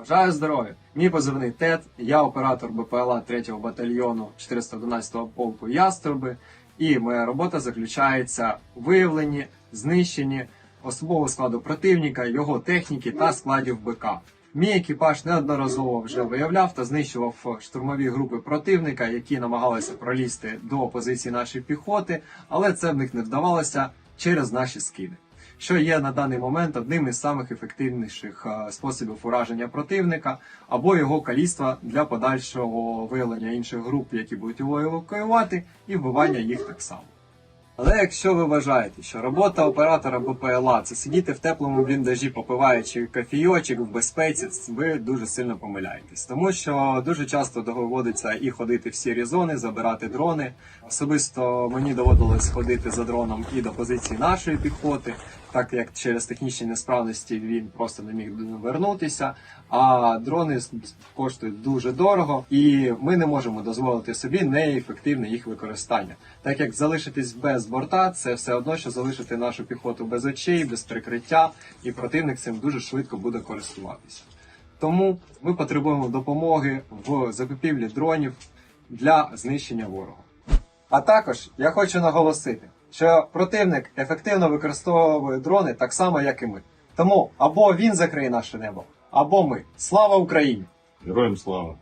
Бажаю здоров'я! Мій позивний ТЕТ, я оператор БПЛА 3-го батальйону 411-го полку Яструби, і моя робота заключається у виявленні, знищенні особового складу противника, його техніки та складів БК. Мій екіпаж неодноразово вже виявляв та знищував штурмові групи противника, які намагалися пролізти до позиції нашої піхоти, але це в них не вдавалося через наші скиди що є на даний момент одним із самих ефективніших е, способів ураження противника або його каліцтва для подальшого виявлення інших груп, які будуть його евакуювати, і вбивання їх так само. Але якщо ви вважаєте, що робота оператора БПЛА це сидіти в теплому бліндажі, попиваючи кофійочок в безпеці, ви дуже сильно помиляєтесь, тому що дуже часто доводиться і ходити в сірі зони, забирати дрони. Особисто мені доводилось ходити за дроном і до позиції нашої піхоти, так як через технічні несправності він просто не міг вернутися. А дрони коштують дуже дорого, і ми не можемо дозволити собі неефективне їх використання. Так як залишитись без борта, це все одно, що залишити нашу піхоту без очей, без прикриття, і противник цим дуже швидко буде користуватися. Тому ми потребуємо допомоги в закупівлі дронів для знищення ворога. А також я хочу наголосити, що противник ефективно використовує дрони так само, як і ми. Тому або він закриє наше небо, або ми. Слава Україні! Героям слава!